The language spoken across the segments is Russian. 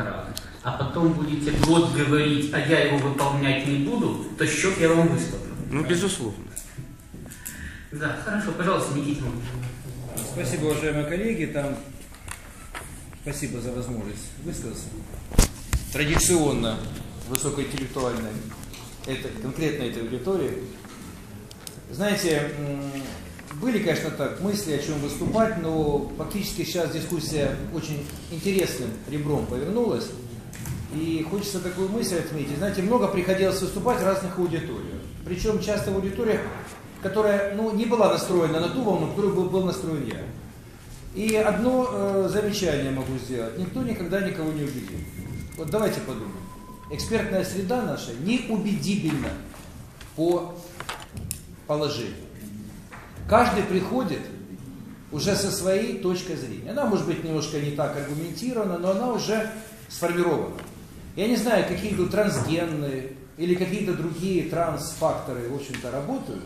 контракт, а потом будете год говорить, а я его выполнять не буду, то счет я вам выставлю. Ну, безусловно. Да, хорошо, пожалуйста, Никитин. Спасибо, уважаемые коллеги. Там спасибо за возможность высказаться. Традиционно высокоинтеллектуальной это, конкретно этой аудитории. Знаете, были, конечно, так мысли, о чем выступать, но фактически сейчас дискуссия очень интересным ребром повернулась. И хочется такую мысль отметить. Знаете, много приходилось выступать в разных аудиториях. Причем часто в аудиториях, которая ну, не была настроена на ту волну, которую был, был настроен я. И одно э, замечание могу сделать. Никто никогда никого не убедил. Вот давайте подумаем. Экспертная среда наша неубедительна по положению. Каждый приходит уже со своей точкой зрения. Она может быть немножко не так аргументирована, но она уже сформирована. Я не знаю, какие тут трансгенные или какие-то другие трансфакторы, в общем-то, работают.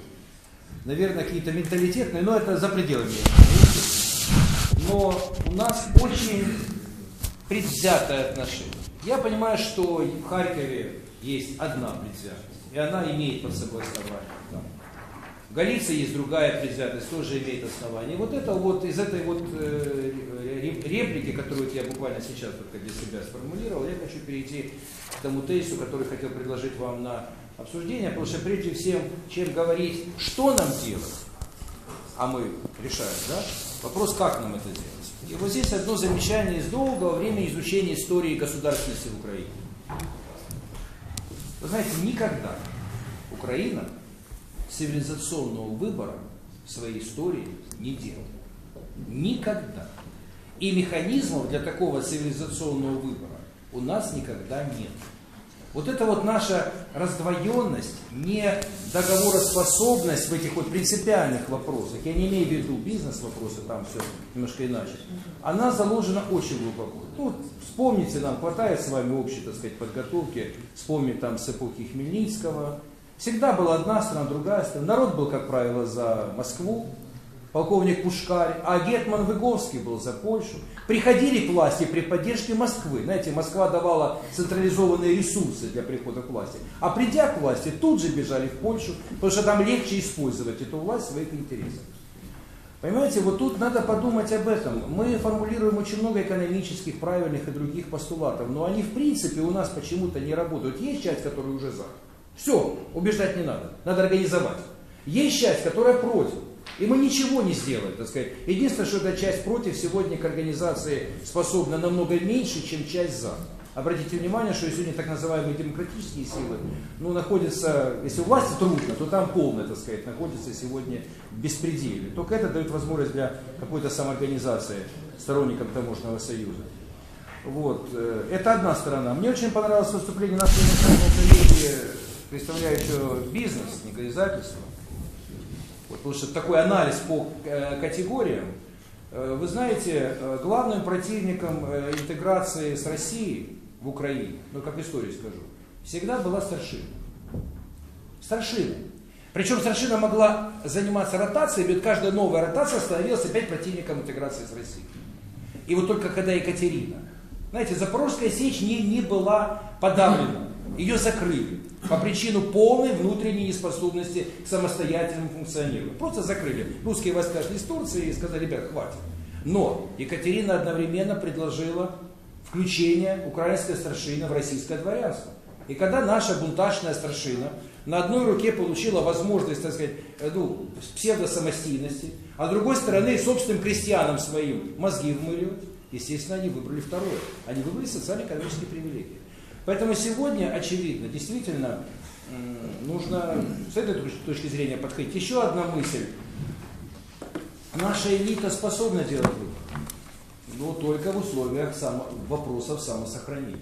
Наверное, какие-то менталитетные, но это за пределами. Но у нас очень предвзятое отношение. Я понимаю, что в Харькове есть одна предвзятость, и она имеет под собой основание. В Галиции есть другая предвзятость, тоже имеет основание. Вот это вот из этой вот э, реплики, которую я буквально сейчас только для себя сформулировал, я хочу перейти к тому тезису, который хотел предложить вам на обсуждение, потому что прежде всем, чем говорить, что нам делать, а мы решаем, да, вопрос, как нам это делать. И вот здесь одно замечание из долгого времени изучения истории государственности в Украине. Вы знаете, никогда Украина цивилизационного выбора в своей истории не делала. Никогда. И механизмов для такого цивилизационного выбора у нас никогда нет. Вот это вот наша раздвоенность, не договороспособность в этих вот принципиальных вопросах, я не имею в виду бизнес-вопросы, там все немножко иначе, она заложена очень глубоко. Ну, вспомните, нам хватает с вами общей, так сказать, подготовки, вспомнить там с эпохи Хмельницкого. Всегда была одна страна, другая страна. Народ был, как правило, за Москву, полковник Пушкарь, а Гетман Выговский был за Польшу. Приходили к власти при поддержке Москвы. Знаете, Москва давала централизованные ресурсы для прихода к власти. А придя к власти, тут же бежали в Польшу, потому что там легче использовать эту власть в своих интересах. Понимаете, вот тут надо подумать об этом. Мы формулируем очень много экономических, правильных и других постулатов, но они в принципе у нас почему-то не работают. Есть часть, которая уже за. Все, убеждать не надо, надо организовать. Есть часть, которая против. И мы ничего не сделаем, так сказать. Единственное, что эта часть против сегодня к организации способна намного меньше, чем часть за. Обратите внимание, что сегодня так называемые демократические силы ну, находятся, если у власти трудно, то там полное, так сказать, находится сегодня в. Только это дает возможность для какой-то самоорганизации сторонникам таможенного союза. Вот. э, Это одна сторона. Мне очень понравилось выступление нашего коллеги, представляющего бизнес, не издательство. Вот, потому что такой анализ по э, категориям. Э, Вы знаете, э, главным противником интеграции с Россией в Украине, ну как историю скажу, всегда была старшина. Старшина. Причем старшина могла заниматься ротацией, ведь каждая новая ротация становилась опять противником интеграции с Россией. И вот только когда Екатерина, знаете, Запорожская сечь не, не была подавлена, ее закрыли по причину полной внутренней неспособности к самостоятельному функционированию. Просто закрыли. Русские войска шли из Турции и сказали, ребят, хватит. Но Екатерина одновременно предложила включение украинской старшины в российское дворянство. И когда наша бунтажная старшина на одной руке получила возможность, так сказать, э, ну, псевдосамостийности, а с другой стороны собственным крестьянам своим мозги вмыливать, естественно, они выбрали второе. Они выбрали социально-экономические привилегии. Поэтому сегодня, очевидно, действительно нужно с этой точ- точки зрения подходить. Еще одна мысль. Наша элита способна делать выбор, но только в условиях само, вопросов самосохранения.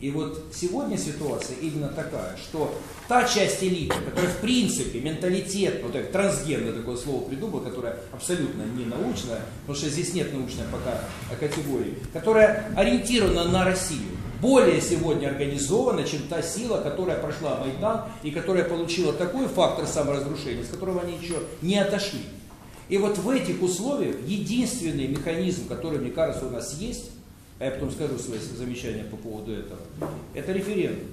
И вот сегодня ситуация именно такая, что та часть элиты, которая в принципе менталитет, вот так, трансгенное такое слово придумал, которое абсолютно не научное, потому что здесь нет научной пока категории, которая ориентирована на Россию, более сегодня организована, чем та сила, которая прошла Майдан и которая получила такой фактор саморазрушения, с которого они еще не отошли. И вот в этих условиях единственный механизм, который, мне кажется, у нас есть, а я потом скажу свои замечания по поводу этого, это референдум.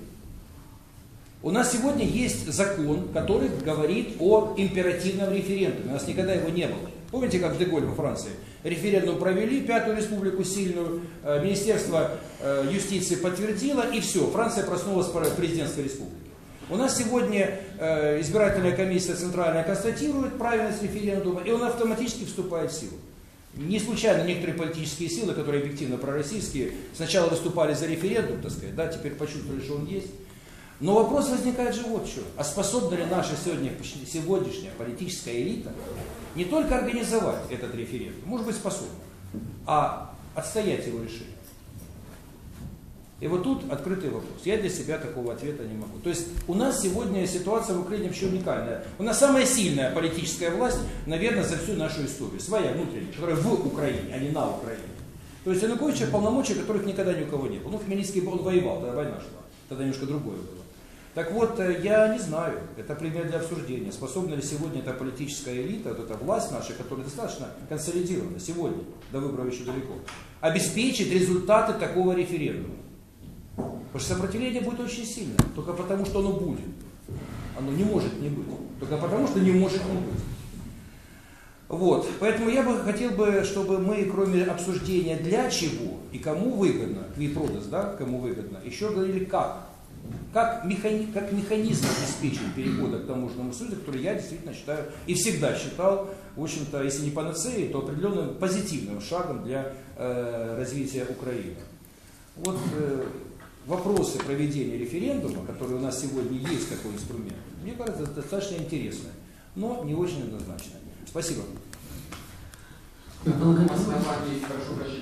У нас сегодня есть закон, который говорит о императивном референдуме. У нас никогда его не было. Помните, как в Деголь во Франции? Референдум провели, Пятую Республику сильную, э, Министерство э, юстиции подтвердило, и все, Франция проснулась президентской республике. У нас сегодня э, избирательная комиссия центральная констатирует правильность референдума, и он автоматически вступает в силу. Не случайно некоторые политические силы, которые объективно пророссийские, сначала выступали за референдум, так сказать, да, теперь почувствовали, что он есть. Но вопрос возникает же вот что. А способна ли наша сегодня, сегодняшняя политическая элита не только организовать этот референдум, может быть способна, а отстоять его решение? И вот тут открытый вопрос. Я для себя такого ответа не могу. То есть у нас сегодня ситуация в Украине вообще уникальная. У нас самая сильная политическая власть, наверное, за всю нашу историю. Своя, внутренняя, которая в Украине, а не на Украине. То есть Януковича полномочия, которых никогда ни у кого не было. Ну, Хмельницкий он воевал, тогда война шла. Тогда немножко другое было. Так вот, э, я не знаю, это пример для обсуждения, способна ли сегодня эта политическая элита, вот эта власть наша, которая достаточно консолидирована сегодня, до выборов еще далеко, обеспечить результаты такого референдума. Потому что сопротивление будет очень сильное, только потому, что оно будет. Оно не может не быть. Только потому, что не может не быть. Вот. Поэтому я бы хотел бы, чтобы мы, кроме обсуждения для чего и кому выгодно, квипродас, да, кому выгодно, еще говорили как. Как, механи, как механизм обеспечить перехода к таможенному союзу, который я действительно считаю и всегда считал, в общем-то, если не панацеей, то определенным позитивным шагом для э, развития Украины. Вот э, вопросы проведения референдума, которые у нас сегодня есть такой инструмент, мне кажется, достаточно интересны, но не очень однозначно. Спасибо. Прошу прощения,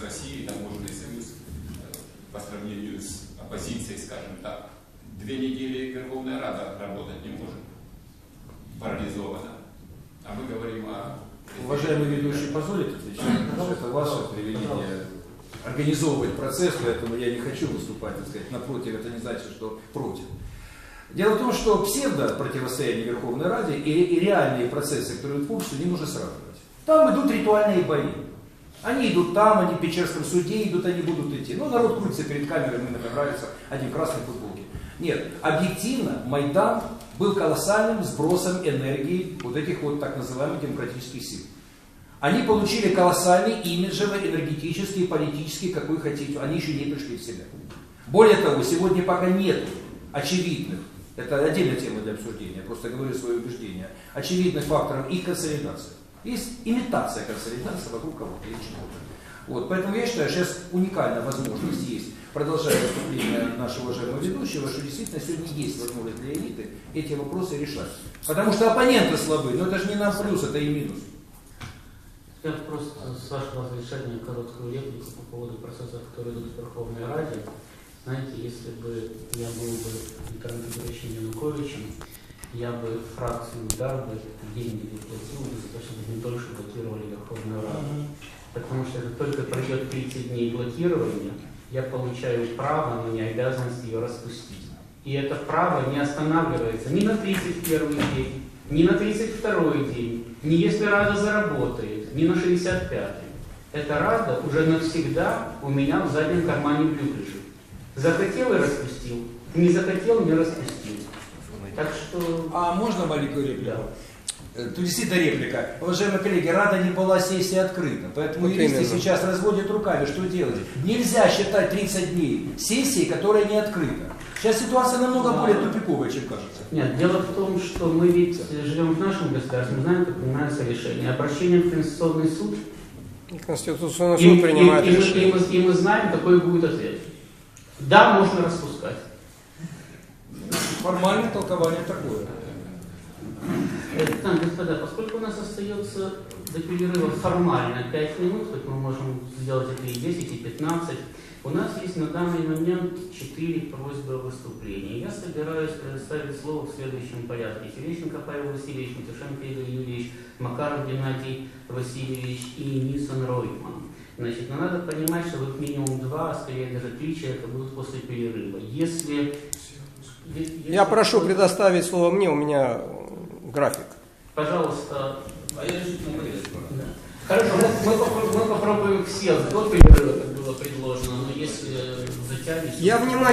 с Россией, таможенный союз, э, по сравнению с оппозицией, скажем так, две недели Верховная Рада работать не может, парализована. А мы говорим о Уважаемый ведущий, позволит отвечать? Это ваше приведение организовывать процесс, поэтому я не хочу выступать, так сказать, напротив, это не значит, что против. Дело в том, что псевдо противостояние Верховной Раде и, и реальные процессы, которые идут в обществе, не нужно сравнивать. Там идут ритуальные бои. Они идут там, они в Печерском суде идут, они будут идти. Ну, народ крутится перед камерой, мне нравится, один красный футболке. Нет, объективно Майдан был колоссальным сбросом энергии вот этих вот так называемых демократических сил. Они получили колоссальный имиджевый, энергетический, политический, какой хотите. Они еще не пришли в себя. Более того, сегодня пока нет очевидных, это отдельная тема для обсуждения, просто говорю свое убеждение, очевидных факторов их консолидации. Есть имитация консолидации вокруг кого-то или чего-то. Вот, поэтому я считаю, сейчас уникальная возможность есть продолжая выступление нашего уважаемого ведущего, что действительно сегодня есть возможность для элиты эти вопросы решать. Потому что оппоненты слабы, но это же не нам плюс, это и минус. Я просто, с вашего разрешения, короткую реплику по поводу процессов, которые идут в Верховной Раде. Знаете, если бы я был бы Виктором Федоровичем Януковичем, я бы фракцию удар бы деньги не платил бы за то, чтобы не дольше блокировали Верховную Раду. Потому что это только пройдет 30 дней блокирования, я получаю право, но не обязанность ее распустить. И это право не останавливается ни на 31 день, ни на 32 день, ни если Рада заработает, ни на 65-й. Эта Рада уже навсегда у меня в заднем кармане брюк лежит. Захотел и распустил, не захотел, не распустил. Так что... А можно маленькую реплику? Да. Э, Тут действительно реплика. Уважаемые коллеги, Рада не была сессия открыта. Поэтому Вот юристы именно. сейчас разводят руками, что делать. Нельзя считать 30 дней сессией, которая не открыта. Сейчас ситуация намного более тупиковая, чем кажется. Нет, дело в том, что мы ведь живем в нашем государстве, мы знаем, как принимаются решения. Обращение в Конституционный суд, Конституционный и, суд принимает и- и мы- и решение. мы, и мы знаем, какой будет ответ. Да, можно распускать. Формальное толкование такое. Там, господа, поскольку у нас остается до перерыва формально 5 минут, хоть мы можем сделать это и 10, и 15, у нас есть на данный момент 4 просьбы о выступлении. Я собираюсь предоставить слово в следующем порядке. Терещенко Павел Васильевич, Матюшенко Игорь Юрьевич, Макаров Геннадий Васильевич и Нисон Ройтман. Значит, но надо понимать, что вот минимум два, а скорее даже три человека будут после перерыва. Если... Я прошу предоставить слово мне, у меня э, график. Пожалуйста, А я решительно. Да. Хорошо, мы, мы мы попробуем все до перерыва, как было предложено, но если затянется... Я внимательно